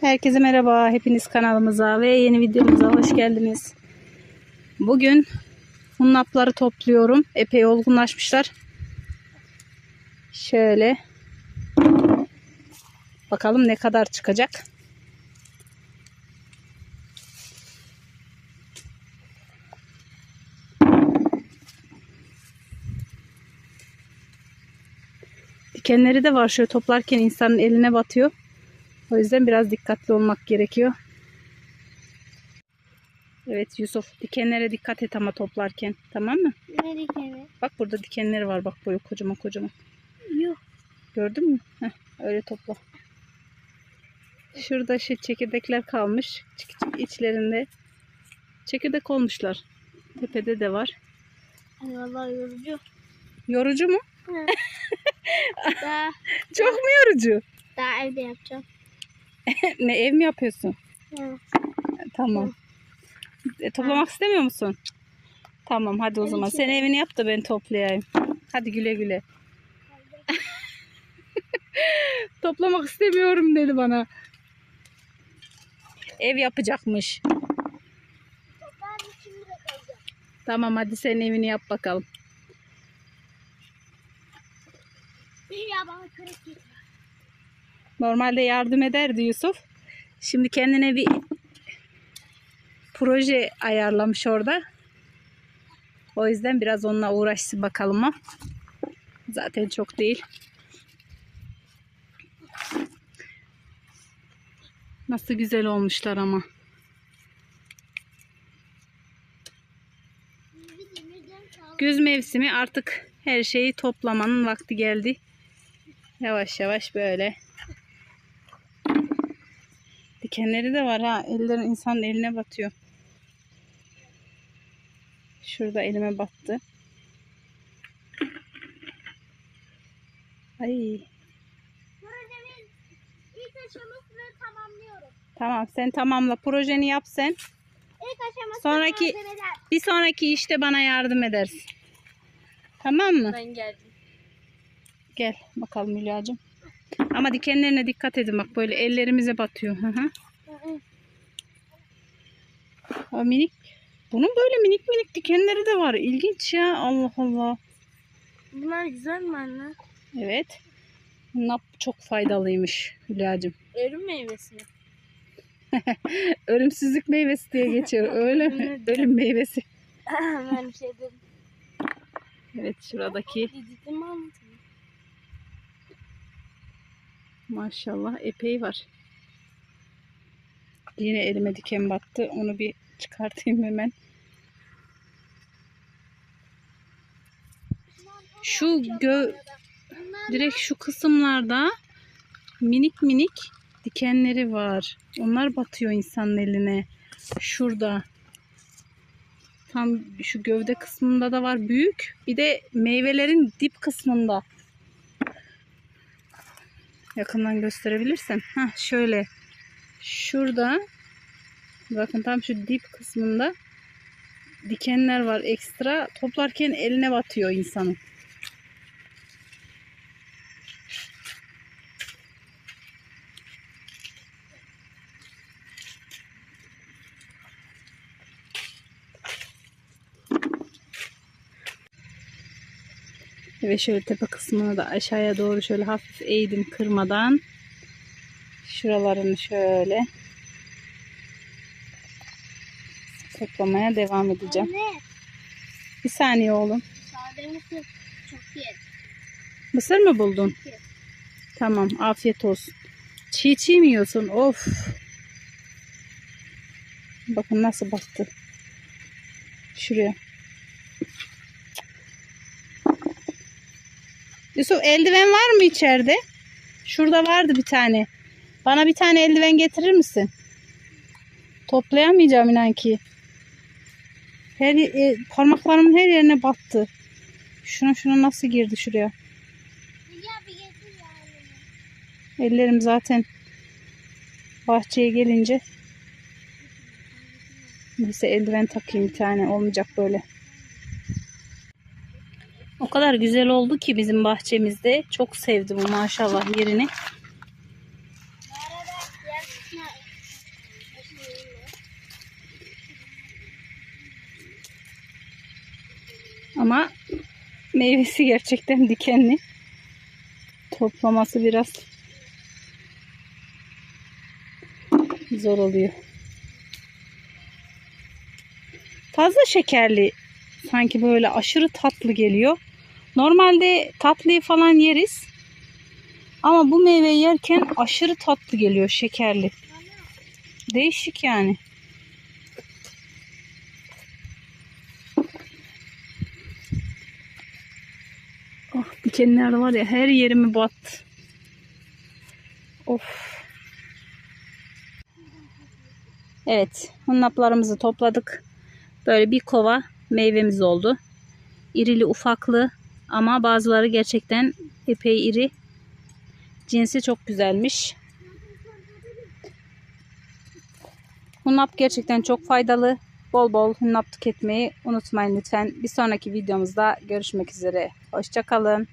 Herkese merhaba. Hepiniz kanalımıza ve yeni videomuza hoş geldiniz. Bugün hunnapları topluyorum. Epey olgunlaşmışlar. Şöyle. Bakalım ne kadar çıkacak. Dikenleri de var. Şöyle toplarken insanın eline batıyor. O yüzden biraz dikkatli olmak gerekiyor. Evet Yusuf dikenlere dikkat et ama toplarken. Tamam mı? Ne dikeni? Bak burada dikenleri var. Bak böyle kocaman kocaman. Yok. Gördün mü? Heh, öyle topla. Şurada şey çekirdekler kalmış. İçlerinde. Çekirdek olmuşlar. Tepede de var. Vallahi yorucu. Yorucu mu? daha, Çok mu yorucu? daha evde yapacağım. ne ev mi yapıyorsun? Hı. Tamam. E, toplamak istemiyor musun? Tamam hadi o Evet, zaman. evet. Sen evini yap da ben toplayayım. Hadi güle güle. Toplamak istemiyorum dedi bana. Ev yapacakmış. Tamam hadi sen evini yap bakalım. Ya bana kırık. Normalde yardım ederdi Yusuf. Şimdi kendine bir proje ayarlamış orada. O yüzden biraz onunla uğraşsın bakalım o. Zaten çok değil. Nasıl güzel olmuşlar ama. Güz mevsimi artık her şeyi toplamanın vakti geldi. Yavaş yavaş böyle. Dikenleri de var ha. Ellerin insanın eline batıyor. Şurada elime battı. Ay. Projemin ilk aşamasını tamamlıyorum. Tamam sen tamamla. Projeni yap sen. İlk aşaması Sonraki- malzemeler. Bir sonraki işte bana yardım edersin. Tamam mı? Ben geldim. Gel bakalım Hülya'cığım. Ama dikenlerine dikkat edin bak böyle ellerimize batıyor. Hı hı. O minik. Bunun böyle minik minik dikenleri de var. İlginç ya. Allah Allah. Bunlar güzel mi anne? Evet. Nap çok faydalıymış Hülya'cığım. Örüm meyvesi mi? Ölümsüzlük meyvesi diye geçiyor. Öyle mi? Ölüm meyvesi. ben bir şey dedim. Evet şuradaki mi anlatayım? Maşallah epey var. Yine elime diken battı. Onu bir çıkartayım hemen. Şu gö direkt şu kısımlarda minik minik dikenleri var. Onlar batıyor insanın eline. Şurada. Tam şu gövde kısmında da var büyük. Bir de meyvelerin dip kısmında. Yakından gösterebilirsem. Heh, şöyle. Şurada. Bakın tam şu dip kısmında dikenler var ekstra. Toplarken eline batıyor insanın. Ve şöyle tepe kısmını da aşağıya doğru şöyle hafif eğdim kırmadan. Şuralarını şöyle toplamaya devam edeceğim. Anne. Bir saniye oğlum. Sade mısır çok iyi. Mısır mı buldun? Tamam afiyet olsun. Çiğ çiğ mi yiyorsun? Of. Bakın nasıl battı. Şuraya. Yusuf eldiven var mı içeride? Şurada vardı bir tane. Bana bir tane eldiven getirir misin? Toplayamayacağım inan ki. Her, e, parmaklarımın her yerine battı. Şuna şuna nasıl girdi şuraya? Ellerim zaten bahçeye gelince neyse eldiven takayım bir tane olmayacak böyle. O kadar güzel oldu ki bizim bahçemizde. Çok sevdi bu maşallah yerini. Ama meyvesi gerçekten dikenli. Toplaması biraz zor oluyor. Fazla şekerli sanki böyle aşırı tatlı geliyor. Normalde tatlıyı falan yeriz. Ama bu meyveyi yerken aşırı tatlı geliyor şekerli. Değişik yani. Oh dikenler var ya her yerimi battı. Of. Evet, hunnaplarımızı topladık. Böyle bir kova meyvemiz oldu. İrili ufaklı ama bazıları gerçekten epey iri. Cinsi çok güzelmiş. Hunnap gerçekten çok faydalı. Bol bol hunnap tüketmeyi unutmayın lütfen. Bir sonraki videomuzda görüşmek üzere. Hoşçakalın.